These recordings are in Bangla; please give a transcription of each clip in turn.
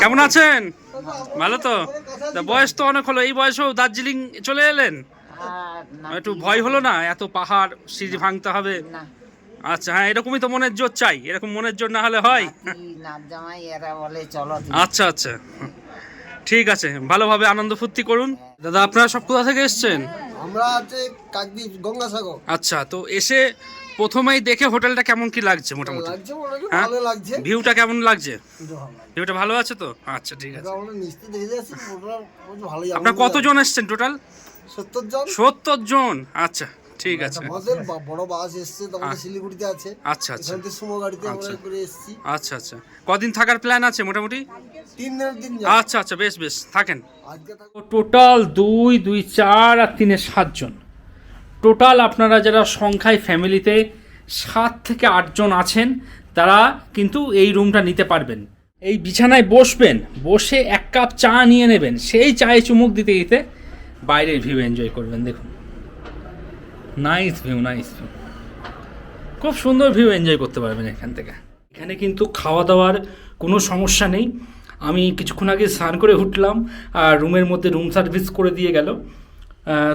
কেমন আছেন? ভালো তো? বয়স তো অনেক হলো এই বয়সেও দার্জিলিং চলে এলেন? একটু ভয় হলো না? এত পাহাড় সিঁড়ি ভাঙতে হবে? আচ্ছা হ্যাঁ এরকমই তো মনের জোর চাই। এরকম মনের জোর না হলে হয়? আচ্ছা আচ্ছা। ঠিক আছে ভালোভাবে আনন্দ ফুর্তি করুন। দাদা আপনারা সব কোথা থেকে এসছেন? আমরা আছে কাকদ্বীপ গঙ্গাসাগর। আচ্ছা তো এসে প্রথমেই দেখে হোটেলটা কেমন কি লাগছে মোটামুটি? লাগছে মোটামুটি হ্যাঁ? ভালো লাগছে। ভিউটা কেমন লাগছে। ভিউটা ভালো আছে তো? আচ্ছা ঠিক আছে। আপনার কতজন এসছেন টোটাল। সত্তর জন। সত্তর জন? আচ্ছা ঠিক আছে। আমাদের বড় বাস এসছে তোমাদের আচ্ছা। শিলিগুড়িতে আছে। আচ্ছা আচ্ছা। এখান সুমো গাড়িতে আমরা আচ্ছা। করে এসেছি। আচ্ছা আচ্ছা। কদিন থাকার প্ল্যান আছে মোটামুটি? তিন দিনের দিন আচ্ছা আচ্ছা বেশ বেশ। থাকেন। আজকে টোটাল দুই দুই চার আর তিনে সাতজন। টোটাল আপনারা যারা সংখ্যায় ফ্যামিলিতে সাত থেকে আটজন আছেন, তারা কিন্তু এই রুমটা নিতে পারবেন। এই বিছানায় বসবেন, বসে এক কাপ চা নিয়ে নেবেন। সেই চায়ে চুমুক দিতে দিতে বাইরের ভিউ এনজয় করবেন, দেখুন। নাইস ভিউ নাইস ভিউ খুব সুন্দর ভিউ এনজয় করতে পারবেন এখান থেকে। এখানে কিন্তু খাওয়া দাওয়ার কোনো সমস্যা নেই। আমি কিছুক্ষণ আগে স্নান করে উঠলাম, আর রুমের মধ্যে রুম সার্ভিস করে দিয়ে গেল।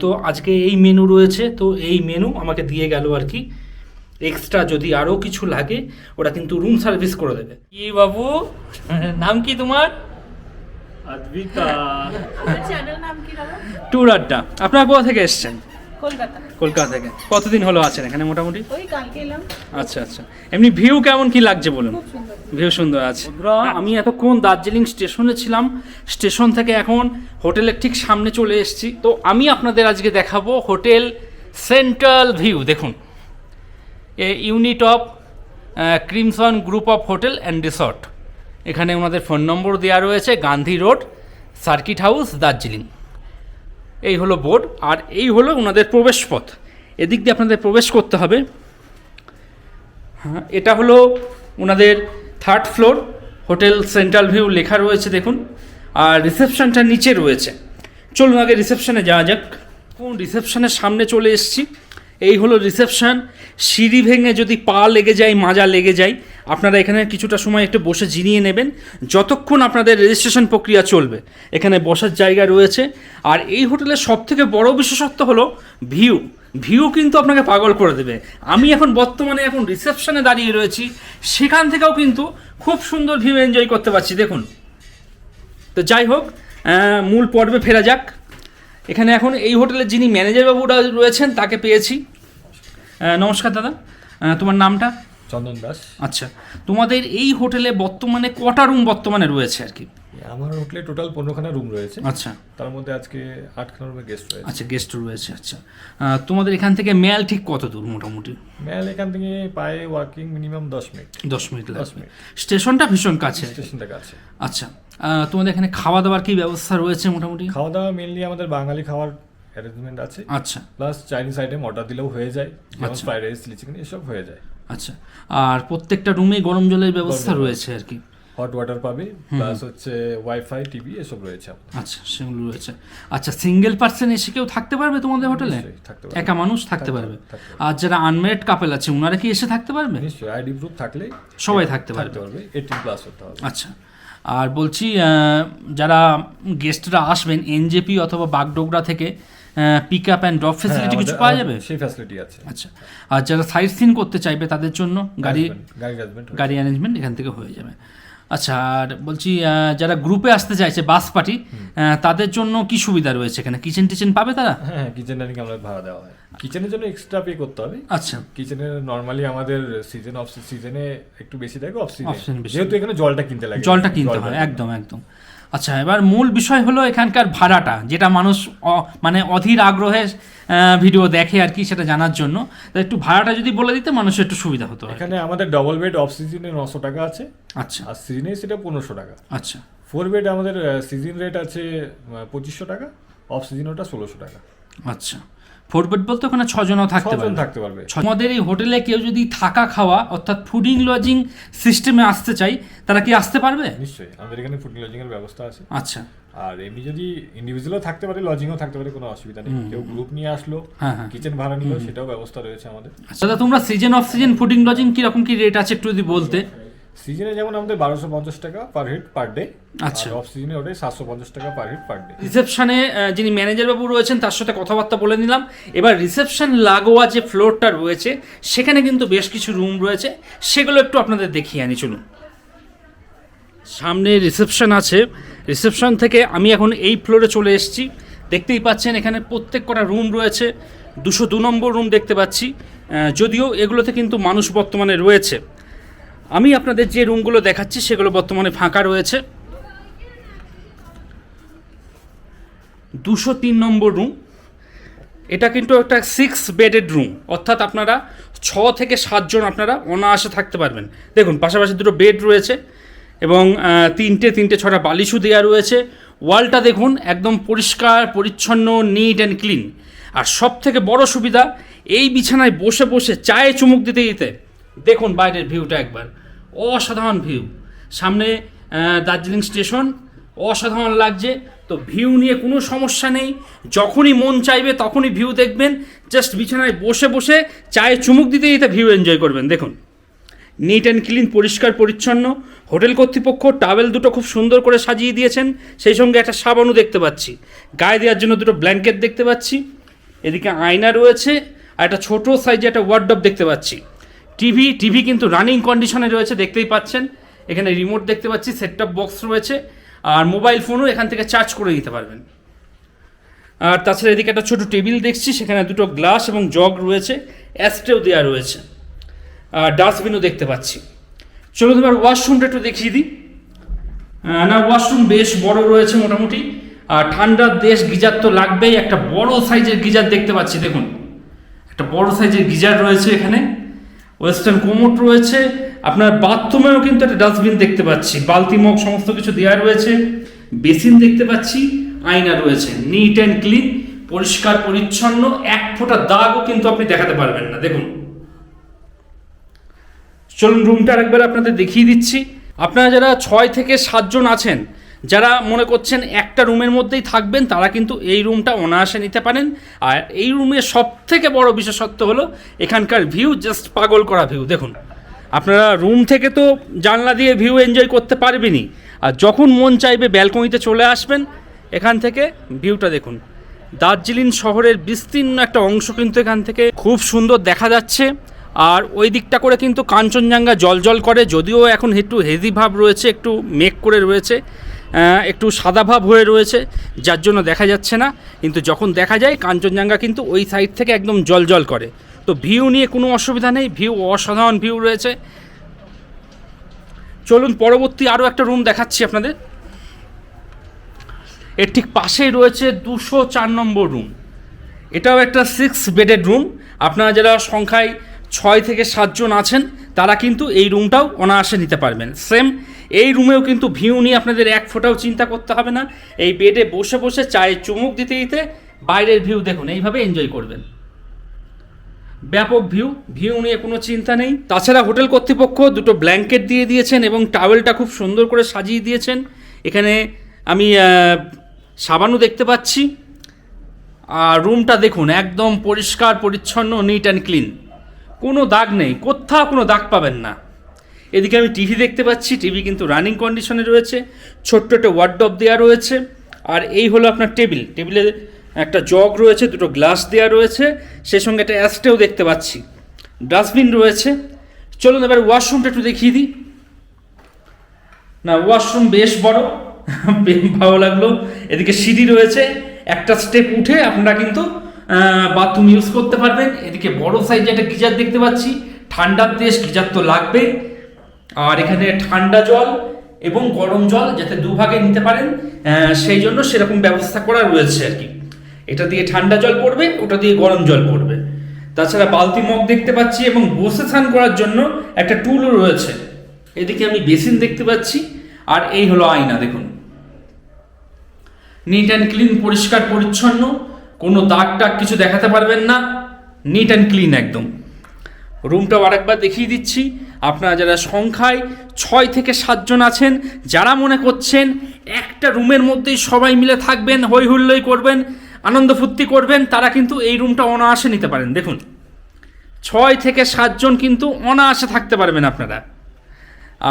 তো আজকে এই মেনু রয়েছে, তো এই মেনু আমাকে দিয়ে গেল আর কি। এক্সট্রা যদি আরও কিছু লাগে ওরা কিন্তু রুম সার্ভিস করে দেবে। কি বাবু? নাম কি তোমার? অদ্বিতা। চ্যানেল নাম কি দাদা ট্যুর আড্ডা। আপনারা কোথা থেকে এসছেন? কলকাতা। কলকাতা থেকে। কতদিন হলো আছেন এখানে মোটামুটি? ওই কালকে এলাম। আচ্ছা আচ্ছা। এমনি ভিউ কেমন কি লাগছে বলুন? ভিউ সুন্দর। আছে। আমি এতক্ষণ দার্জিলিং স্টেশনে ছিলাম। স্টেশন থেকে এখন হোটেলের ঠিক সামনে চলে এসেছি। তো আমি আপনাদের আজকে দেখাবো হোটেল সেন্ট্রাল ভিউ। দেখুন a unit of crimson group of hotel and resort. এখানে ওনাদের ফোন নম্বর দেওয়া রয়েছে, Gandhi road, circuit house, Darjeeling. এই হলো বোর্ড, আর এই হলো ওনাদের প্রবেশপথ। এদিক দিয়ে আপনাদের প্রবেশ করতে হবে। হ্যাঁ এটা হলো ওনাদের third floor, hotel central view লেখা রয়েছে, দেখুন। আর রিসেপশনটা নিচে রয়েছে। চলুন আগে রিসেপশনে যাওয়া যাক। কোন রিসেপশনের সামনে চলে এসেছি? এই হলো রিসেপশন সিঁড়ি ভেঙে যদি পা লেগে যায়, মাজা লেগে যায়, আপনারা এখানে কিছুটা সময় একটু বসে জিনিয়ে নেবেন। যতক্ষণ আপনাদের রেজিস্ট্রেশন প্রক্রিয়া চলবে, এখানে বসার জায়গা রয়েছে। আর এই হোটেলের সবথেকে বড় বিশেষত্ব হলো ভিউ ভিউ কিন্তু আপনাকে পাগল করে দেবে। আমি এখন বর্তমানে এখন রিসেপশনে দাঁড়িয়ে রয়েছি। সেখান থেকেও কিন্তু খুব সুন্দর ভিউ এনজয় করতে পারছি। দেখুন। তো যাই হোক মূল পর্বে ফেরা যাক। এখানে এখন এই হোটেলের যিনি ম্যানেজার বাবুরা রয়েছেন তাকে পেয়েছি। নমস্কার দাদা। তোমার নামটা? চন্দন দাস। আচ্ছা। তোমাদের এই হোটেলে বর্তমানে কটা রুম বর্তমানে রয়েছে আর কি? আমার হোটেলে টোটাল পনেরোখানা রুম রয়েছে। আচ্ছা। তার মধ্যে আজকে আটখানা রুমে গেস্ট রয়েছে। আচ্ছা গেস্ট রয়েছে আচ্ছা। তোমাদের এখান থেকে মেল ঠিক কত দূর মোটামুটি? ম্যাল এখান থেকে পায়ে ওয়ার্কিং মিনিমাম দশ মিনিট দশ মিনিট লাগবে। মিনিট। স্টেশনটা ভীষণ কাছে। স্টেশনটা কাছে। আচ্ছা তোমাদের এখানে খাওয়া দাওয়ার কি ব্যবস্থা রয়েছে মোটামুটি? খাওয়া দাওয়া মেনলি আমাদের বাঙালি খাওয়ার অ্যারেঞ্জমেন্ট আছে। আচ্ছা। প্লাস চাইনিজ আইটেম অর্ডার দিলেও হয়ে যায়। যেমন। ফ্রাইড রাইস চিলি চিকেন এসব হয়ে যায়। আচ্ছা। আর প্রত্যেকটা রুমে গরম জলের ব্যবস্থা রয়েছে আর কি। হট ওয়াটার পাবে প্লাস হচ্ছে ওয়াইফাই টিভি এসব রয়েছে আচ্ছা সেগুলো রয়েছে। আচ্ছা সিঙ্গেল পার্সন এসে কেউ থাকতে পারবে তোমাদের হোটেলে। একা মানুষ থাকতে পারবে। আর যারা আনমেরিড কাপেল আছে ওনারা কি এসে থাকতে পারবে? নিশ্চয়ই আইডি প্রুফ থাকলে সবাই থাকতে পারবে। এইটিন প্লাস হতে হবে। আচ্ছা আর বলছি যারা গেস্টরা আসবেন এনজেপি অথবা বাগডোগরা থেকে pick up and drop facility কিছু পাওয়া যাবে? সেই ফ্যাসিলিটি আছে। আচ্ছা আর যারা সাইট সিন করতে চাইবে তাদের জন্য গাড়ি গাড়ি অ্যারেঞ্জমেন্ট এখান থেকে হয়ে যাবে। আচ্ছা আর বলছি যারা গ্রুপে আসতে চাইছে বাস পার্টি তাদের জন্য কি সুবিধা রয়েছে এখানে? কিচেন টিচেন পাবে তারা? হ্যাঁ কিচেন ডাইনিং আমাদের ভাড়া দেওয়া হয়। কিচেনের জন্য এক্সট্রা পে করতে হবে। আচ্ছা। কিচেনের নর্মালি আমাদের সিজন অফ সিজনে একটু বেশি থাকে অফ সিজনে। যেহেতু এখানে জলটা কিনতে লাগে। জলটা কিনতে হয় একদম একদম। আচ্ছা এবার মূল বিষয় হলো এখানকার ভাড়াটা যেটা মানুষ মানে অধীর আগ্রহে ভিডিও দেখে আর কি সেটা জানার জন্য। তো একটু ভাড়াটা যদি বলে দিতে মানুষের একটু সুবিধা হতো এখানে আমাদের ডবল বেড অফ সিজনে নশো টাকা আছে। আচ্ছা। আর সিজনে সেটা পনেরোশো টাকা। আচ্ছা। ফোর বেড আমাদের সিজন রেট আছে পঁচিশশো টাকা অফ সিজন ওটা ষোলোশো টাকা। আচ্ছা। ফোর বেড বলতে ওখানে ছজনও থাকতে পারবে। থাকতে পারবে। আমাদের এই হোটেলে কেউ যদি থাকা খাওয়া অর্থাৎ ফুডিং লজিং সিস্টেমে আসতে চাই তারা কি আসতে পারবে? নিশ্চয়ই। আমাদের এখানে ফুড লজিং এর ব্যবস্থা আছে। আচ্ছা। আর এমনি যদি ইন্ডিভিজুয়ালও থাকতে পারে লজিংও থাকতে পারে কোনো অসুবিধা নেই। কেউ গ্রুপ নিয়ে আসলো হ্যাঁ, হ্যাঁ। কিচেন ভাড়া নিলো সেটাও ব্যবস্থা রয়েছে আমাদের। আচ্ছা তোমরা season off season fooding lodging কীরকম কি রেট আছে একটু যদি বলতে? সিজনে যেমন আমাদের বারোশো পঞ্চাশ টাকা পার হেড পার ডে আচ্ছা। অফ সিজনে ওটাই সাতশো পঞ্চাশ টাকা পার হেড পার ডে রিসেপশনে যিনি ম্যানেজার বাবু রয়েছেন তার সাথে কথাবার্তা বলে নিলাম। এবার রিসেপশন লাগোয়া যে ফ্লোরটা রয়েছে সেখানে কিন্তু বেশ কিছু রুম রয়েছে। সেগুলো একটু আপনাদের দেখিয়ে আনি চলুন। সামনে রিসেপশন আছে। রিসেপশন থেকে আমি এখন এই ফ্লোরে চলে এসেছি। দেখতেই পাচ্ছেন এখানে প্রত্যেক কটা রুম রয়েছে। দুশো দু নম্বর রুম দেখতে পাচ্ছি। যদিও এগুলোতে কিন্তু মানুষ বর্তমানে রয়েছে। আমি আপনাদের যে রুমগুলো দেখাচ্ছি, সেগুলো বর্তমানে ফাঁকা রয়েছে। দুশো তিন নম্বর রুম। এটা কিন্তু একটা সিক্স বেডেড রুম অর্থাৎ আপনারা ছ থেকে সাতজন আপনারা অনায়াসে থাকতে পারবেন। দেখুন, পাশাপাশি দুটো বেড রয়েছে এবং তিনটে তিনটে, ছটা বালিশও দেওয়া রয়েছে। ওয়ালটা দেখুন, একদম পরিষ্কার, পরিচ্ছন্ন নিট অ্যান্ড ক্লিন আর সব থেকে বড় সুবিধা, এই বিছানায় বসে বসে চায়ে চুমুক দিতে দিতে দেখুন বাইরের ভিউটা একবার। অসাধারণ ভিউ। সামনে দার্জিলিং স্টেশন, অসাধারণ লাগছে। তো ভিউ নিয়ে কোনো সমস্যা নেই। যখনই মন চাইবে তখনই ভিউ দেখবেন। জাস্ট বিছানায় বসে বসে চায়ে চুমুক দিতে দিতে ভিউ এনজয় করবেন। দেখুন নিট অ্যান্ড ক্লিন পরিষ্কার, পরিচ্ছন্ন। হোটেল কর্তৃপক্ষ টাওয়েল দুটো খুব সুন্দর করে সাজিয়ে দিয়েছেন। সেই সঙ্গে একটা সাবানও দেখতে পাচ্ছি। গায়ে দেওয়ার জন্য দুটো ব্ল্যাঙ্কেট দেখতে পাচ্ছি। এদিকে আয়না রয়েছে। আর একটা ছোটো সাইজে একটা ওয়ার্ডব দেখতে পাচ্ছি। টিভি টিভি কিন্তু রানিং কন্ডিশনে রয়েছে, দেখতেই পাচ্ছেন। এখানে রিমোট দেখতে পাচ্ছি সেটটপ বক্স রয়েছে, আর মোবাইল ফোনও এখান থেকে চার্জ করে নিতে পারবেন। আর তাছাড়া এদিকে একটা ছোটো টেবিল দেখছি, সেখানে দুটো গ্লাস এবং জগ রয়েছে অ্যাস্ট্রেও দেওয়া রয়েছে। আর ডাস্টবিনও দেখতে পাচ্ছি। চলুন এবার ওয়াশরুমটা একটু দেখিয়ে দিই। না ওয়াশরুম বেশ বড় রয়েছে মোটামুটি। আর ঠান্ডার দেশ গিজার তো লাগবেই, একটা বড় সাইজের গিজার দেখতে পাচ্ছি, দেখুন। একটা বড় সাইজের গিজার রয়েছে এখানে। ওয়েস্টার্ন কোমোট রয়েছে, আপনার বাথরুমেও কিন্তু একটা ডাস্টবিন দেখতে পাচ্ছি, বালতি, মগ, সমস্ত কিছু দেওয়া রয়েছে, বেসিন দেখতে পাচ্ছি, আয়না রয়েছে নিট অ্যান্ড ক্লিন পরিষ্কার, পরিচ্ছন্ন, এক ফোঁটা দাগও কিন্তু আপনি দেখাতে পারবেন না, দেখুন। চলুন রুমটা আরেকবার আপনাদের দেখিয়ে দিচ্ছি। আপনারা যারা ছয় থেকে সাতজন আছেন যারা মনে করছেন একটা রুমের মধ্যেই থাকবেন, তারা কিন্তু এই রুমটা অনায়াসে নিতে পারেন। আর এই রুমের সব থেকে বড় বিশেষত্ব হলো এখানকার ভিউ, জাস্ট পাগল করা ভিউ। দেখুন, আপনারা রুম থেকে তো জানলা দিয়ে ভিউ এনজয় করতে পারবেনই। আর যখন মন চাইবে ব্যালকনিতে চলে আসবেন, এখান থেকে ভিউটা দেখুন। দার্জিলিং শহরের বিস্তীর্ণ একটা অংশ কিন্তু এখান থেকে খুব সুন্দর দেখা যাচ্ছে। আর ওই দিকটা করে কিন্তু কাঞ্চনজঙ্ঘা জল জল করে, যদিও এখন একটু হেভি ভাব রয়েছে, একটু মেঘ করে রয়েছে। একটু সাদা ভাব হয়ে রয়েছে, যার জন্য দেখা যাচ্ছে না। কিন্তু যখন দেখা যায়, কাঞ্চনজঙ্ঘা কিন্তু ওই সাইড থেকে একদম জল জল করে। তো ভিউ নিয়ে কোনো অসুবিধা নেই ভিউ অসাধারণ ভিউ রয়েছে। চলুন পরবর্তী আরও একটা রুম দেখাচ্ছি আপনাদের। এর ঠিক পাশেই রয়েছে দুশো চার নম্বর রুম এটাও একটা সিক্স বেডেড রুম আপনারা যারা সংখ্যায় ছয় থেকে সাতজন আছেন তারা কিন্তু এই রুমটাও অনায়াসে নিতে পারবেন। সেম এই রুমেও কিন্তু ভিউ নিয়ে আপনাদের এক ফোঁটাও চিন্তা করতে হবে না। এই বেডে বসে বসে চায়ে চুমুক দিতে দিতে বাইরের ভিউ দেখুন, এইভাবে এনজয় করবেন। ব্যাপক ভিউ ভিউ নিয়ে কোনো চিন্তা নেই। তাছাড়া হোটেল কর্তৃপক্ষ দুটো ব্ল্যাঙ্কেট দিয়ে দিয়েছেন এবং টাওয়েলটা খুব সুন্দর করে সাজিয়ে দিয়েছেন। এখানে আমি সাবানও দেখতে পাচ্ছি। আর রুমটা দেখুন, একদম পরিষ্কার, পরিচ্ছন্ন নিট অ্যান্ড ক্লিন কোনো দাগ নেই, কোথাও কোনো দাগ পাবেন না। এদিকে আমি টিভি দেখতে পাচ্ছি, টিভি কিন্তু রানিং কন্ডিশনে রয়েছে, ছোট্ট একটা ওয়ার্ডব দেওয়া রয়েছে, আর এই হলো আপনার টেবিল। টেবিলে একটা জগ রয়েছে, দুটো গ্লাস দেওয়া রয়েছে, সেই সঙ্গে একটা অ্যাস্টেও দেখতে পাচ্ছি। ডাস্টবিন রয়েছে। চলুন এবার ওয়াশরুমটা একটু দেখিয়ে দিই। না ওয়াশরুম বেশ বড় ভালো লাগল। এদিকে সিঁড়ি রয়েছে, একটা স্টেপ উঠে আপনারা কিন্তু বাথরুম ইউজ করতে পারবেন। এদিকে বড় সাইজে একটা গিজার দেখতে পাচ্ছি। ঠান্ডার দেশ গিজার তো লাগবে। আর এখানে ঠান্ডা জল এবং গরম জল যাতে দুভাগে নিতে পারেন সেই জন্য সেরকম ব্যবস্থা করা রয়েছে আর কি। এটা দিয়ে ঠান্ডা জল পড়বে, ওটা দিয়ে গরম জল পড়বে। তাছাড়া বালতি মগ দেখতে পাচ্ছি এবং বসে স্নান করার জন্য একটা টুলও রয়েছে। এদিকে আমি বেসিন দেখতে পাচ্ছি। আর এই হলো আয়না, দেখুন। নিট অ্যান্ড ক্লিন পরিষ্কার, পরিচ্ছন্ন। কোনো দাগ টাগ কিছু দেখাতে পারবেন না নিট অ্যান্ড ক্লিন একদম। রুমটাও আরেকবার দেখিয়ে দিচ্ছি। আপনারা যারা সংখ্যায় ছয় থেকে সাতজন আছেন, যারা মনে করছেন একটা রুমের মধ্যেই সবাই মিলে থাকবেন হই হুল্লোই করবেন, আনন্দ ফুর্তি করবেন, তারা কিন্তু এই রুমটা অনায়াসে নিতে পারেন। দেখুন, ছয় থেকে সাতজন কিন্তু অনায়াসে থাকতে পারবেন আপনারা।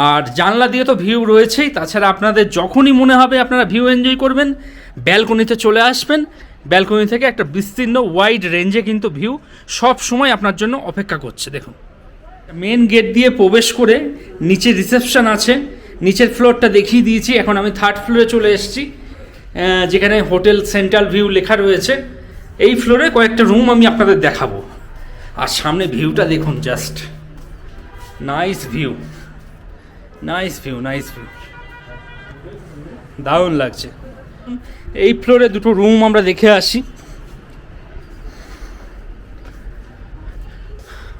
আর জানলা দিয়ে তো ভিউ রয়েছেই, তাছাড়া আপনাদের যখনই মনে হবে আপনারা ভিউ এনজয় করবেন, ব্যালকনিতে চলে আসবেন ব্যালকনি থেকে একটা বিস্তীর্ণ ওয়াইড রেঞ্জে কিন্তু ভিউ সব সময় আপনার জন্য অপেক্ষা করছে, দেখুন। মেন গেট দিয়ে প্রবেশ করে নিচে রিসেপশন আছে, নিচের ফ্লোরটা দেখিয়ে দিয়েছি, এখন আমি থার্ড ফ্লোরে চলে এসেছি যেখানে হোটেল সেন্ট্রাল ভিউ লেখা রয়েছে। এই ফ্লোরে কয়েকটা রুম আমি আপনাদের দেখাবো। আর সামনে ভিউটা দেখুন just nice view nice view nice view দারুণ লাগছে। এই ফ্লোরে দুটো রুম আমরা দেখে আসি।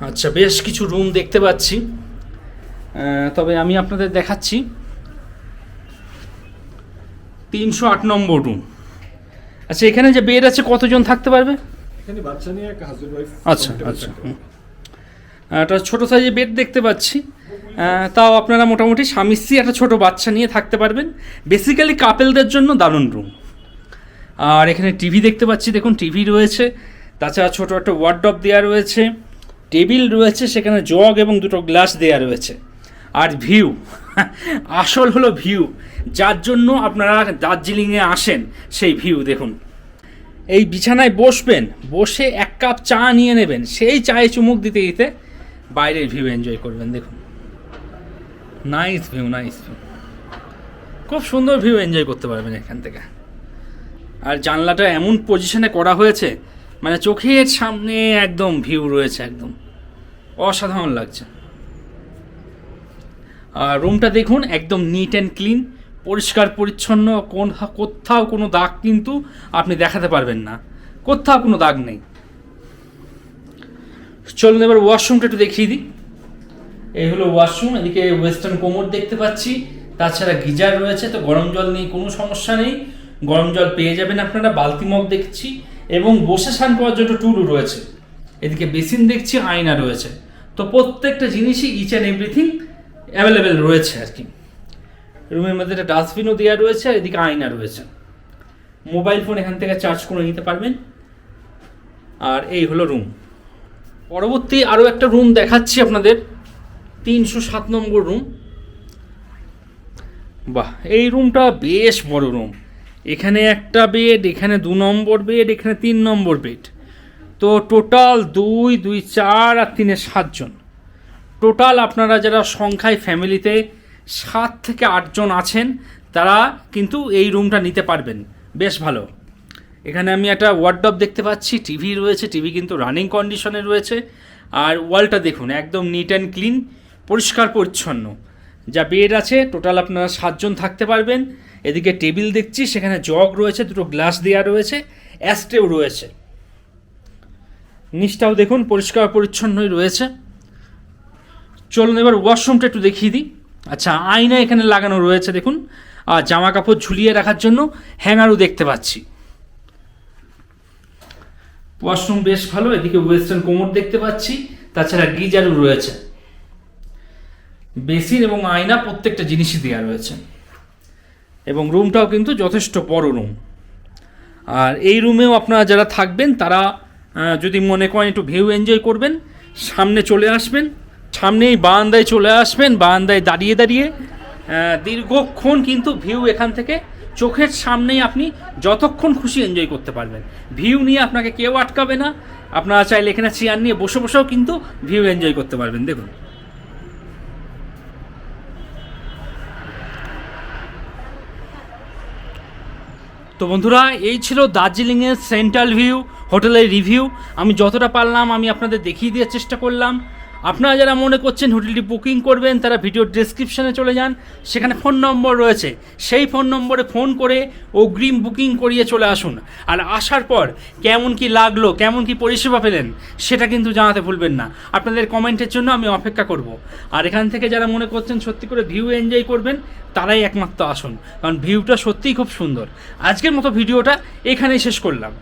আচ্ছা বেশ কিছু রুম দেখতে পাচ্ছি। তবে আমি আপনাদের দেখাচ্ছি। তিনশো আট নম্বর রুম। আচ্ছা এখানে যে বেড আছে কতজন থাকতে পারবে? আচ্ছা আচ্ছা। একটা ছোটো সাইজের বেড দেখতে পাচ্ছি। তাও আপনারা মোটামুটি স্বামী, স্ত্রী, একটা ছোটো বাচ্চা নিয়ে থাকতে পারবেন। বেসিক্যালি কাপেলদের জন্য দারুণ রুম আর এখানে টিভি দেখতে পাচ্ছি, দেখুন টিভি রয়েছে। তাছাড়া ছোটো একটা ওয়ার্ডব দেওয়া রয়েছে। টেবিল রয়েছে, সেখানে জগ এবং দুটো গ্লাস দেওয়া রয়েছে। আর ভিউ আসল হলো ভিউ যার জন্য আপনারা দার্জিলিংয়ে আসেন, সেই ভিউ দেখুন। এই বিছানায় বসবেন, বসে এক কাপ চা নিয়ে নেবেন। সেই চায়ে চুমুক দিতে দিতে বাইরের ভিউ এনজয় করবেন, দেখুন। নাইস ভিউ নাইস ভিউ খুব সুন্দর ভিউ এনজয় করতে পারবেন এখান থেকে। আর জানলাটা এমন পজিশনে করা হয়েছে মানে চোখের সামনে একদম ভিউ রয়েছে একদম। অসাধারণ লাগছে। আর রুমটা দেখুন, একদম নিট অ্যান্ড ক্লিন পরিষ্কার পরিচ্ছন্ন, কোন কোথাও কোনো দাগ কিন্তু আপনি দেখাতে পারবেন না। কোথাও কোনো দাগ নেই। চলুন এবার ওয়াশরুমটা একটু দেখিয়ে দিই। এই হলো ওয়াশরুম, এদিকে ওয়েস্টার্ন কোমর দেখতে পাচ্ছি। তাছাড়া গিজার রয়েছে, তো গরম জল নিয়ে কোনো সমস্যা নেই। গরম জল পেয়ে যাবেন আপনারা, বালতি মগ দেখছি। এবং বসে স্নান করার জন্য টুলু রয়েছে। এদিকে বেসিন দেখছি, আয়না রয়েছে। তো প্রত্যেকটা জিনিসই ইচ অ্যান্ড এভরিথিং অ্যাভেলেবেল রয়েছে আর কি। রুমের মধ্যে একটা ডাস্টবিনও দেওয়া রয়েছে আর এদিকে আয়না রয়েছে। মোবাইল ফোন এখান থেকে চার্জ করে নিতে পারবেন। আর এই হলো রুম। পরবর্তী আরও একটা রুম দেখাচ্ছি আপনাদের। তিনশো সাত নম্বর রুম বাহ, এই রুমটা বেশ বড় রুম এখানে একটা বেড এখানে দু নম্বর বেড এখানে তিন নম্বর বেড তো টোটাল দুই দুই, চার আর তিনে সাতজন টোটাল আপনারা যারা সংখ্যায় ফ্যামিলিতে সাত থেকে আটজন আছেন, তারা কিন্তু এই রুমটা নিতে পারবেন। বেশ ভালো। এখানে আমি একটা ওয়ার্ডব দেখতে পাচ্ছি টিভি রয়েছে টিভি কিন্তু রানিং কন্ডিশনে রয়েছে। আর ওয়ালটা দেখুন, একদম নিট অ্যান্ড ক্লিন পরিষ্কার পরিচ্ছন্ন। যা বেড আছে টোটাল আপনারা সাতজন থাকতে পারবেন। এদিকে টেবিল দেখছি, সেখানে জগ রয়েছে, দুটো গ্লাস দেওয়া রয়েছে অ্যাস্টেও রয়েছে। নিচটাও দেখুন, পরিষ্কার পরিচ্ছন্নই রয়েছে। চলুন এবার ওয়াশরুমটা একটু দেখিয়ে দিই। আচ্ছা আয়না এখানে লাগানো রয়েছে, দেখুন। আর জামা কাপড় ঝুলিয়ে রাখার জন্য হ্যাঙ্গারও দেখতে পাচ্ছি। ওয়াশরুম বেশ ভালো, এদিকে ওয়েস্টার্ন কোমর দেখতে পাচ্ছি, তাছাড়া গিজারও রয়েছে। বেসিন এবং আয়না প্রত্যেকটা জিনিসই দেওয়া রয়েছে। এবং রুমটাও কিন্তু যথেষ্ট বড় রুম। আর এই রুমেও আপনারা যারা থাকবেন, তারা যদি মনে করেন একটু ভিউ এনজয় করবেন, সামনে চলে আসবেন, সামনেই বারান্দায় চলে আসবেন, বারান্দায় দাঁড়িয়ে দাঁড়িয়ে দীর্ঘক্ষণ কিন্তু ভিউ এখান থেকে চোখের সামনেই আপনি যতক্ষণ খুশি এনজয় করতে পারবেন। ভিউ নিয়ে আপনাকে কেউ আটকাবে না। আপনারা চাইলে এখানে চেয়ার নিয়ে বসে বসেও কিন্তু ভিউ এনজয় করতে পারবেন। দেখুন। তো বন্ধুরা, এই ছিল দার্জিলিংয়ের সেন্ট্রাল ভিউ, হোটেলের রিভিউ। আমি যতটা পারলাম, আমি আপনাদের দেখিয়ে দেওয়ার চেষ্টা করলাম। আপনারা যারা মনে করছেন হোটেলটি বুকিং করবেন, তারা ভিডিও ডেসক্রিপশনে চলে যান। সেখানে ফোন নম্বর রয়েছে। সেই ফোন নম্বরে ফোন করে অগ্রিম বুকিং করিয়ে চলে আসুন। আর আসার পর কেমন কি লাগল, কেমন কি পরিষেবা পেলেন, সেটা কিন্তু জানাতে ভুলবেন না। আপনাদের কমেন্টের জন্য আমি অপেক্ষা করব। আর এখান থেকে যারা মনে করছেন সত্যি করে ভিউ এনজয় করবেন, তারাই একমাত্র আসুন। কারণ ভিউটা সত্যিই খুব সুন্দর। আজকের মতো ভিডিওটা এখানেই শেষ করলাম।